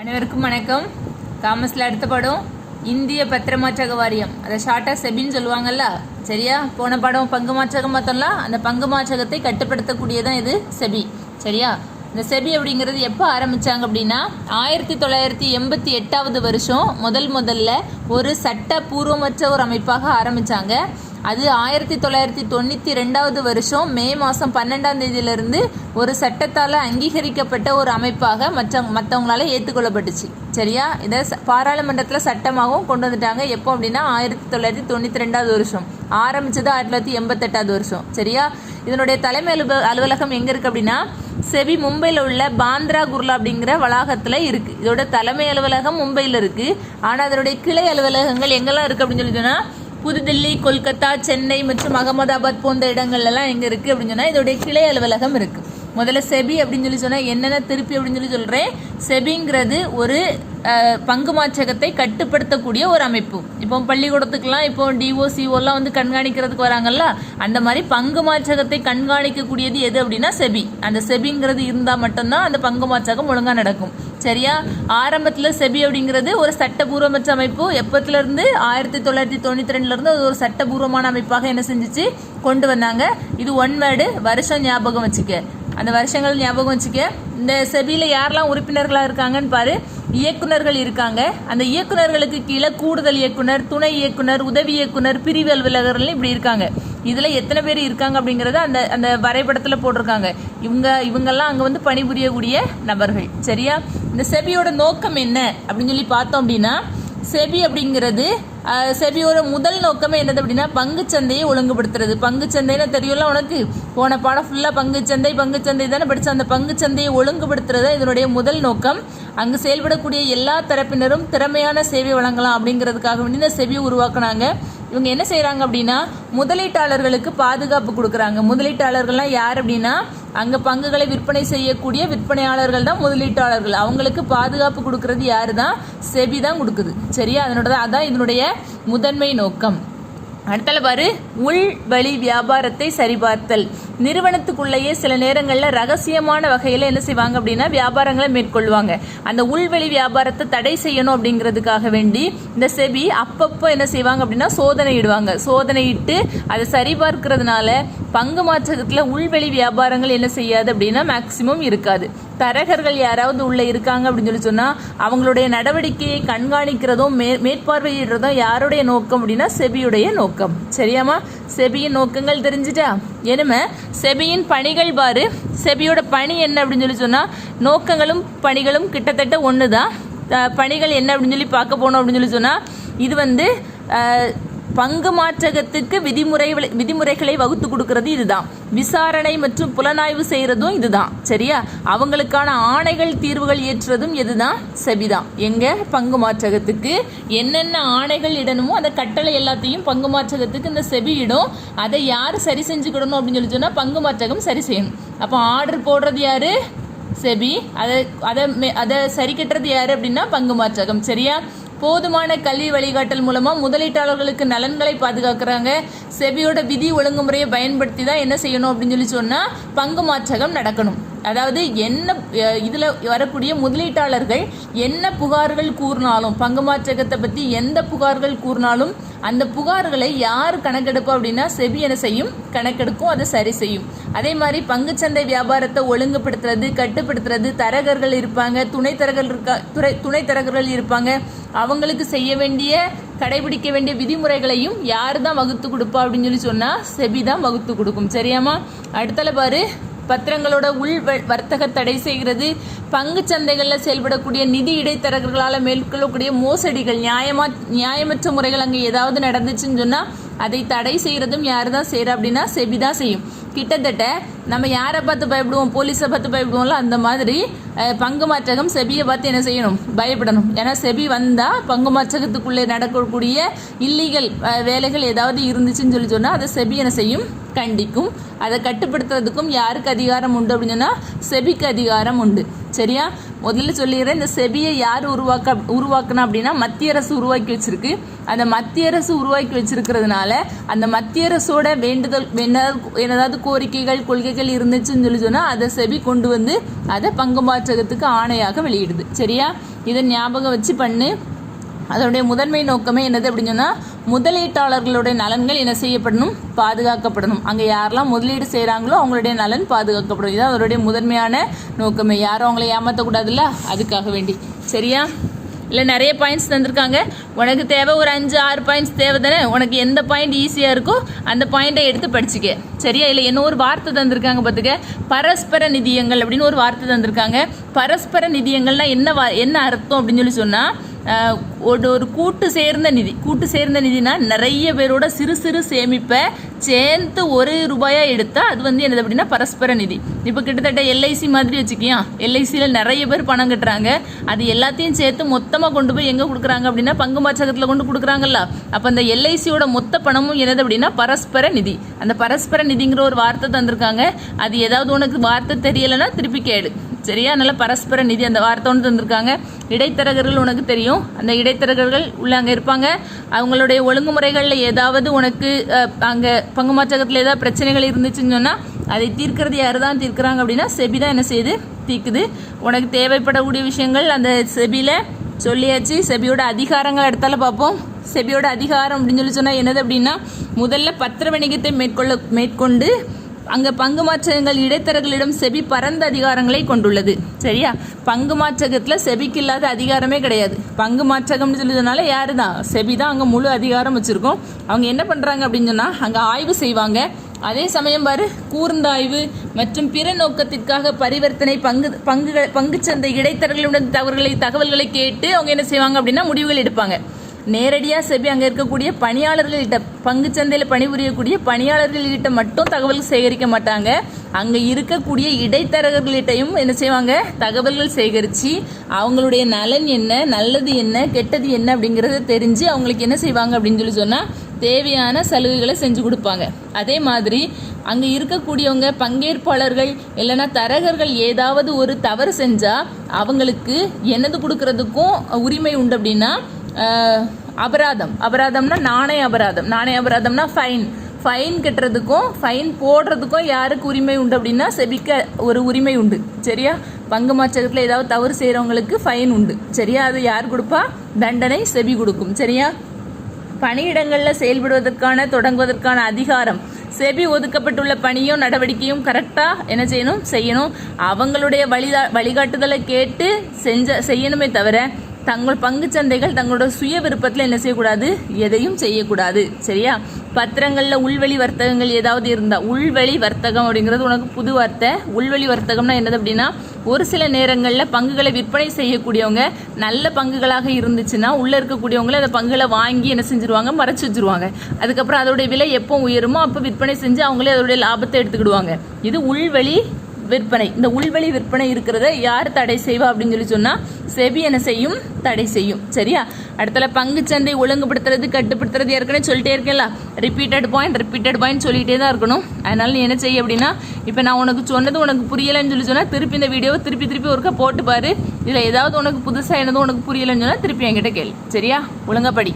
அனைவருக்கும் வணக்கம். காமர்ஸில் அடுத்த படம் இந்திய பத்திரமாற்றக வாரியம். அதை ஷார்ட்டாக செபின்னு சொல்லுவாங்கல்ல சரியா? போன படம் பங்கு மாற்றகம் பார்த்தோம்ல அந்த பங்கு மாற்றகத்தை கட்டுப்படுத்தக்கூடியதான் இது செபி சரியா? இந்த செபி அப்படிங்கிறது எப்போ ஆரம்பித்தாங்க அப்படின்னா ஆயிரத்தி தொள்ளாயிரத்தி எண்பத்தி எட்டாவது வருஷம் முதல் முதல்ல ஒரு சட்டபூர்வமற்ற ஒரு அமைப்பாக ஆரம்பித்தாங்க அது ஆயிரத்தி தொள்ளாயிரத்தி தொண்ணூற்றி ரெண்டாவது வருஷம் மே மாதம் பன்னெண்டாம் தேதியிலிருந்து ஒரு சட்டத்தால் அங்கீகரிக்கப்பட்ட ஒரு அமைப்பாக மற்ற மற்றவங்களால ஏற்றுக்கொள்ளப்பட்டுச்சு. சரியா? இதை பாராளுமன்றத்தில் சட்டமாகவும் கொண்டு வந்துட்டாங்க. எப்போ அப்படின்னா ஆயிரத்தி தொள்ளாயிரத்தி தொண்ணூற்றி ரெண்டாவது வருஷம். ஆரம்பித்தது ஆயிரத்தி தொள்ளாயிரத்தி எண்பத்தெட்டாவது வருஷம். சரியா? இதனுடைய தலைமை அலுவ அலுவலகம் எங்கே இருக்குது அப்படின்னா செபி மும்பையில் உள்ள பாந்திரா குர்லா அப்படிங்கிற வளாகத்தில் இருக்குது இதோட தலைமை அலுவலகம் மும்பையில் இருக்குது ஆனால் அதனுடைய கிளை அலுவலகங்கள் எங்கெல்லாம் இருக்குது அப்படின்னு சொல்லி சொன்னால் புதுதில்லி கொல்கத்தா சென்னை மற்றும் அகமதாபாத் போன்ற இடங்கள்லாம் எங்கே இருக்குது அப்படின்னு சொன்னால் இதோடைய கிளை அலுவலகம் இருக்குது முதல்ல செபி அப்படின்னு சொல்லி சொன்னால் என்னென்ன திருப்பி அப்படின்னு சொல்லி சொல்கிறேன் செபிங்கிறது ஒரு பங்கு மாற்றகத்தை கட்டுப்படுத்தக்கூடிய ஒரு அமைப்பு. இப்போ பள்ளிக்கூடத்துக்கெல்லாம் இப்போ டிஓ சிஓலாம் வந்து கண்காணிக்கிறதுக்கு வராங்கல்ல அந்த மாதிரி பங்கு மாற்றகத்தை கண்காணிக்கக்கூடியது எது அப்படின்னா செபி. அந்த செபிங்கிறது இருந்தால் மட்டும்தான் அந்த பங்கு மாற்றகம் ஒழுங்காக நடக்கும். சரியா? ஆரம்பத்தில் செபி அப்படிங்கிறது ஒரு சட்டபூர்வமற்ற அமைப்பு. எப்பத்துலேருந்து? ஆயிரத்தி தொள்ளாயிரத்தி தொண்ணூற்றி ரெண்டுலேருந்து அது ஒரு சட்டபூர்வமான அமைப்பாக என்ன செஞ்சிச்சு? கொண்டு வந்தாங்க. இது ஒன் வேர்டு வருஷம் ஞாபகம் வச்சுக்க. அந்த வருஷங்கள் ஞாபகம் வச்சுக்க. இந்த செபியில் யாரெல்லாம் உறுப்பினர்களாக இருக்காங்கன்னு பாரு. இயக்குனர்கள் இருக்காங்க. அந்த இயக்குனர்களுக்கு கீழே கூடுதல் இயக்குனர் துணை இயக்குனர் உதவி இயக்குனர் பிரிவு அலுவலகர்கள் இப்படி இருக்காங்க. இதில் எத்தனை பேர் இருக்காங்க அப்படிங்கிறத அந்த அந்த வரைபடத்தில் போட்டிருக்காங்க. இவங்க இவங்கெல்லாம் அங்கே வந்து பணிபுரியக்கூடிய நபர்கள். சரியா? இந்த செபியோட நோக்கம் என்ன? அப்படின்னு சொல்லி பார்த்தோம் அப்படின்னா செபி அப்படிங்கிறது செபியோட முதல் நோக்கமே என்னது அப்படின்னா பங்குச்சந்தையை ஒழுங்குபடுத்துறது. பங்குச்சந்தைன்னு தெரியும்ல உனக்கு? போன பாடம் ஃபுல்லாக பங்குச்சந்தை பங்குச்சந்தை தானே படித்த அந்த பங்குச்சந்தையை ஒழுங்குபடுத்துறது இதனுடைய முதல் நோக்கம். அங்கு செயல்படக்கூடிய எல்லா தரப்பினரும் திறமையான சேவை வழங்கலாம் அப்படிங்கிறதுக்காக வேண்டி இந்த செபி உருவாக்குனாங்க. இவங்க என்ன செய்கிறாங்க அப்படின்னா முதலீட்டாளர்களுக்கு பாதுகாப்பு கொடுக்குறாங்க. முதலீட்டாளர்கள்லாம் யார் அப்படின்னா அங்கே பங்குகளை விற்பனை செய்யக்கூடிய விற்பனையாளர்கள் தான் முதலீட்டாளர்கள். அவங்களுக்கு பாதுகாப்பு கொடுக்கறது யாரு தான் செபி தான் கொடுக்குது. சரியா? அதனோட அதான் இதனுடைய முதன்மை நோக்கம். அடுத்தல பாரு உள் வழி வியாபாரத்தை சரிபார்த்தல். நிறுவனத்துக்குள்ளேயே சில நேரங்களில் ரகசியமான வகையில் என்ன செய்வாங்க அப்படின்னா வியாபாரங்களை மேற்கொள்வாங்க. அந்த உள்வெளி வியாபாரத்தை தடை செய்யணும் அப்படிங்கிறதுக்காக வேண்டி இந்த செபி அப்பப்போ என்ன செய்வாங்க அப்படின்னா சோதனையிடுவாங்க சோதனையிட்டு அதை சரிபார்க்கிறதுனால பங்கு மாற்றத்தில் உள்வெளி வியாபாரங்கள் என்ன செய்யாது அப்படின்னா மேக்சிமம் இருக்காது. தரகர்கள் யாராவது உள்ளே இருக்காங்க அப்படின்னு சொல்லி சொன்னால் அவங்களுடைய நடவடிக்கையை கண்காணிக்கிறதும் மே மேற்பார்வையிடுறதும் யாருடைய நோக்கம் அப்படின்னா செபியுடைய நோக்கம். சரியாமா செபியின் நோக்கங்கள் தெரிஞ்சுட்டா? இனிமே செபியின் பணிகள் பாரு. செபியோட பணி என்ன அப்படின்னு சொல்லி சொன்னால் நோக்கங்களும் பணிகளும் கிட்டத்தட்ட ஒன்று தான் பணிகள் என்ன அப்படின்னு சொல்லி பார்க்க போனோம் அப்படின்னு சொல்லி சொன்னால் இது வந்து பங்கு மாற்றகத்துக்கு விதிமுறை விதிமுறைகளை வகுத்து கொடுக்கறது இதுதான். விசாரணை மற்றும் புலனாய்வு செய்யறதும் இதுதான். சரியா? அவங்களுக்கான ஆணைகள் தீர்வுகள் ஏற்றுறதும் இதுதான் செபிதான். எங்க? பங்கு மாற்றகத்துக்கு. என்னென்ன ஆணைகள் இடணுமோ அந்த கட்டளை எல்லாத்தையும் பங்கு மாற்றகத்துக்கு இந்த செபி இடும். அதை யார் சரி செஞ்சுக்கிடணும் அப்படின்னு சொல்லி சொன்னா பங்கு மாற்றகம் சரி செய்யணும். அப்போ ஆர்டர் போடுறது யாரு? செபி. அதை அதை மே- அதை சரி கட்டுறது யாரு அப்படின்னா பங்கு மாற்றகம். சரியா? போதுமான கல்வி வழிகாட்டல் மூலமாக முதலீட்டாளர்களுக்கு நலன்களை பாதுகாக்கிறாங்க. செபியோட விதி ஒழுங்குமுறையை பயன்படுத்தி தான் என்ன செய்யணும் அப்படின்னு சொல்லி சொன்னால் பங்கு மாற்றகம் நடக்கணும். அதாவது என்ன இதில் வரக்கூடிய முதலீட்டாளர்கள் என்ன புகார்கள் கூறினாலும் பங்கு மாற்றகத்தை பற்றி எந்த புகார்கள் கூறினாலும் அந்த புகார்களை யார் கணக்கெடுப்பா அப்படின்னா செபி என செய்யும்? கணக்கெடுக்கும் அதை சரி செய்யும். அதே மாதிரி பங்குச்சந்தை வியாபாரத்தை ஒழுங்குபடுத்துறது கட்டுப்படுத்துறது தரகர்கள் இருப்பாங்க துணை தரகர்கள் இருக்கா துறை துணை தரகர்கள் இருப்பாங்க. அவங்களுக்கு செய்ய வேண்டிய கடைபிடிக்க வேண்டிய விதிமுறைகளையும் யார் தான் வகுத்து கொடுப்பா அப்படின்னு சொல்லி சொன்னால் செபி தான் வகுத்து கொடுக்கும். சரியாமா அடுத்தல பாரு. பத்திரங்களோட உள் வர்த்தக தடை செய்கிறது. பங்கு சந்தைகளில் செயல்படக்கூடிய நிதி இடைத்தரகர்களால் மேற்கொள்ளக்கூடிய மோசடிகள் நியாயமா நியாயமற்ற முறைகள் அங்கே ஏதாவது நடந்துச்சுன்னு சொன்னால் அதை தடை செய்கிறதும் யார் தான் செய்கிறா அப்படின்னா செபி தான் செய்யும். கிட்டத்தட்ட நம்ம யாரை பார்த்து பயப்படுவோம்? போலீஸை பார்த்து பயப்படுவோம்ல? அந்த மாதிரி பங்கு மாற்றகம் செபியை பார்த்து என்ன செய்யணும்? பயப்படணும். ஏன்னா செபி வந்தால் பங்கு மாற்றகத்துக்குள்ளே நடக்கக்கூடிய இல்லீகல் வேலைகள் ஏதாவது இருந்துச்சுன்னு சொல்லி சொன்னால் அதை செபி என்ன செய்யும்? கண்டிக்கும். அதை கட்டுப்படுத்துறதுக்கும் யாருக்கு அதிகாரம் உண்டு அப்படின்னு சொன்னால் செபிக்கு அதிகாரம் உண்டு. சரியா? முதல்ல சொல்லிடுறேன் இந்த செபியை யார் உருவாக்க உருவாக்குனா அப்படின்னா மத்திய அரசு உருவாக்கி வச்சிருக்கு. அந்த மத்திய அரசு உருவாக்கி வச்சிருக்கிறதுனால அந்த மத்திய அரசோட வேண்டுதல் என்னதாவது என்னதாவது கோரிக்கைகள் கொள்கைகள் இருந்துச்சுன்னு சொல்லி சொன்னால் அதை செபி கொண்டு வந்து அதை பங்கு மாற்றகத்துக்கு ஆணையாக வெளியிடுது. சரியா? இதை ஞாபகம் வச்சு பண்ணு. அதனுடைய முதன்மை நோக்கமே என்னது அப்படின்னு சொன்னால் முதலீட்டாளர்களுடைய நலன்கள் என்ன செய்யப்படணும்? பாதுகாக்கப்படணும். அங்கே யாரெல்லாம் முதலீடு செய்கிறாங்களோ அவங்களுடைய நலன் பாதுகாக்கப்படும். இதுதான் அதனுடைய முதன்மையான நோக்கமே. யாரும் அவங்கள ஏமாற்றக்கூடாதுல்ல அதுக்காக வேண்டி. சரியா? இல்லை நிறைய பாயிண்ட்ஸ் தந்திருக்காங்க. உனக்கு தேவை ஒரு அஞ்சு ஆறு பாயிண்ட்ஸ் தேவை தானே? உனக்கு எந்த பாயிண்ட் ஈஸியாக இருக்கோ அந்த பாயிண்ட்டை எடுத்து படிச்சுக்க. சரியா? இல்லை என்ன ஒரு வார்த்தை தந்திருக்காங்க பார்த்துக்க பரஸ்பர நிதியங்கள் அப்படின்னு ஒரு வார்த்தை தந்திருக்காங்க. பரஸ்பர நிதியங்கள்னால் என்ன வா என்ன அர்த்தம் அப்படின்னு சொல்லி சொன்னால் ஒரு ஒரு கூட்டு சேர்ந்த நிதி கூட்டு சேர்ந்த நிதினா நிறைய பேரோட சிறு சிறு சேமிப்பை சேர்த்து ஒரு ரூபாயா எடுத்தால் அது வந்து என்னது அப்படின்னா பரஸ்பர நிதி. இப்போ கிட்டத்தட்ட எல்ஐசி மாதிரி வச்சுக்கியா எல்ஐசியில் நிறைய பேர் பணம் கட்டுறாங்க. அது எல்லாத்தையும் சேர்த்து மொத்தமாக கொண்டு போய் எங்கே கொடுக்குறாங்க அப்படின்னா பங்கு மாற்றகத்தில் கொண்டு கொடுக்குறாங்கல்ல. அப்போ அந்த எல்ஐசியோட மொத்த பணமும் என்னது அப்படின்னா பரஸ்பர நிதி. அந்த பரஸ்பர நிதிங்கிற ஒரு வார்த்தை தந்திருக்காங்க. அது ஏதாவது உனக்கு வார்த்தை தெரியலைன்னா திருப்பி கேடு சரியா? நல்ல பரஸ்பர நிதி அந்த வார்த்தை ஒன்று தந்திருக்காங்க. இடைத்தரகர்கள் உனக்கு தெரியும். அந்த இடைத்தரகர்கள் உள்ள அங்கே இருப்பாங்க. அவங்களுடைய ஒழுங்குமுறைகளில் ஏதாவது உனக்கு அங்கே பங்கு மாற்றகத்தில் ஏதாவது பிரச்சனைகள் இருந்துச்சுன்னு சொன்னால் அதை தீர்க்கிறது யார் தான் தீர்க்கிறாங்க அப்படின்னா செபி தான் என்ன செய்யுது? தீர்க்குது உனக்கு தேவைப்படக்கூடிய விஷயங்கள் அந்த செபியில் சொல்லியாச்சு. செபியோட அதிகாரங்கள் எடுத்தால பார்ப்போம். செபியோட அதிகாரம் அப்படின்னு சொல்லி சொன்னால் என்னது அப்படின்னா முதல்ல பத்திர வணிகத்தை மேற்கொள்ள மேற்கொண்டு அங்கே பங்கு மாற்றங்கள் இடைத்தரகளிடம் செபி பரந்த அதிகாரங்களை கொண்டுள்ளது. சரியா? பங்கு மாற்றகத்தில் செபிக்கு இல்லாத அதிகாரமே கிடையாது. பங்கு மாற்றகம்னு சொல்லி யாரு தான் செபி தான் அங்கே முழு அதிகாரம் வச்சுருக்கோம். அவங்க என்ன பண்ணுறாங்க அப்படின்னு சொன்னால் அங்கே ஆய்வு செய்வாங்க. அதே சமயம் பாரு கூர்ந்தாய்வு மற்றும் பிற நோக்கத்திற்காக பரிவர்த்தனை பங்கு பங்குகள் சந்தை இடைத்தரகளுடன் தகவல்களை தகவல்களை கேட்டு அவங்க என்ன செய்வாங்க அப்படின்னா முடிவுகள் எடுப்பாங்க. நேரடியாக செபி அங்கே இருக்கக்கூடிய பணியாளர்கள்கிட்ட பங்குச்சந்தையில் பணிபுரியக்கூடிய பணியாளர்கள்கிட்ட மட்டும் தகவல் சேகரிக்க மாட்டாங்க. அங்கே இருக்கக்கூடிய இடைத்தரகர்கள்கிட்டையும் என்ன செய்வாங்க? தகவல்கள் சேகரித்து அவங்களுடைய நலன் என்ன நல்லது என்ன கெட்டது என்ன அப்படிங்கிறத தெரிஞ்சு அவங்களுக்கு என்ன செய்வாங்க அப்படின்னு சொல்லி சொன்னால் தேவையான சலுகைகளை செஞ்சு கொடுப்பாங்க. அதே மாதிரி அங்கே இருக்கக்கூடியவங்க பங்கேற்பாளர்கள் இல்லைன்னா தரகர்கள் ஏதாவது ஒரு தவறு செஞ்சால் அவங்களுக்கு என்னது கொடுக்கறதுக்கும் உரிமை உண்டு அப்படின்னா அபராதம். அபராதம்னா நாணய அபராதம். நாணய அபராதம்னா ஃபைன் ஃபைன் கட்டுறதுக்கும் ஃபைன் போடுறதுக்கும் யாருக்கு உரிமை உண்டு அப்படின்னா செபிக்க ஒரு உரிமை உண்டு. சரியா? பங்கு மாற்றத்தில் ஏதாவது தவறு செய்கிறவங்களுக்கு ஃபைன் உண்டு. சரியா? அது யார் கொடுப்பா? தண்டனை செபி கொடுக்கும். சரியா? பணியிடங்களில் செயல்படுவதற்கான தொடங்குவதற்கான அதிகாரம். செபி ஒதுக்கப்பட்டுள்ள பணியும் நடவடிக்கையும் கரெக்டாக என்ன செய்யணும்? செய்யணும். அவங்களுடைய வழிதா வழிகாட்டுதலை கேட்டு செஞ்ச செய்யணுமே தவிர தங்கள் பங்குச் சந்தைகள் தங்களோட சுய விருப்பத்தில் என்ன செய்யக்கூடாது? எதையும் செய்யக்கூடாது. சரியா? பத்திரங்களில் உள்வெளி வர்த்தகங்கள் ஏதாவது இருந்தால் உள்வெளி வர்த்தகம் அப்படிங்கிறது உனக்கு புது வார்த்தை. உள்வெளி வர்த்தகம்னா என்னது அப்படின்னா ஒரு சில நேரங்களில் பங்குகளை விற்பனை செய்யக்கூடியவங்க நல்ல பங்குகளாக இருந்துச்சுன்னா உள்ளே இருக்கக்கூடியவங்களை அந்த பங்குகளை வாங்கி என்ன செஞ்சுருவாங்க? மறைச்சி வச்சிருவாங்க. அதுக்கப்புறம் அதோடைய விலை எப்போ உயருமோ அப்போ விற்பனை செஞ்சு அவங்களே அதோடைய லாபத்தை எடுத்துக்கிடுவாங்க. இது உள்வெளி விற்பனை இந்த உள்வெளி விற்பனை இருக்கிறத யார் தடை செய்வா அப்படின்னு சொல்லி சொன்னால் செபி என்ன செய்யும் தடை செய்யும். சரியா? அடுத்தல பங்குச்சந்தை ஒழுங்குபடுத்துறது கட்டுப்படுத்துறது ஏற்கனவே சொல்லிட்டே இருக்கேன்ல. ரிப்பீட்டட் பாயிண்ட் ரிப்பீட்டட் பாயிண்ட் சொல்லிகிட்டே தான் இருக்கணும். அதனால நீ என்ன செய்ய அப்படின்னா இப்போ நான் உனக்கு சொன்னது உனக்கு புரியலைன்னு சொல்லி சொன்னால் திருப்பி இந்த வீடியோவை திருப்பி திருப்பி ஒருக்கா போட்டு பாரு. இதில் ஏதாவது உனக்கு புதுசாக என்னதும் உனக்கு புரியலைன்னு சொன்னால் திருப்பி என்கிட்ட கேள். சரியா? ஒழுங்கா படி.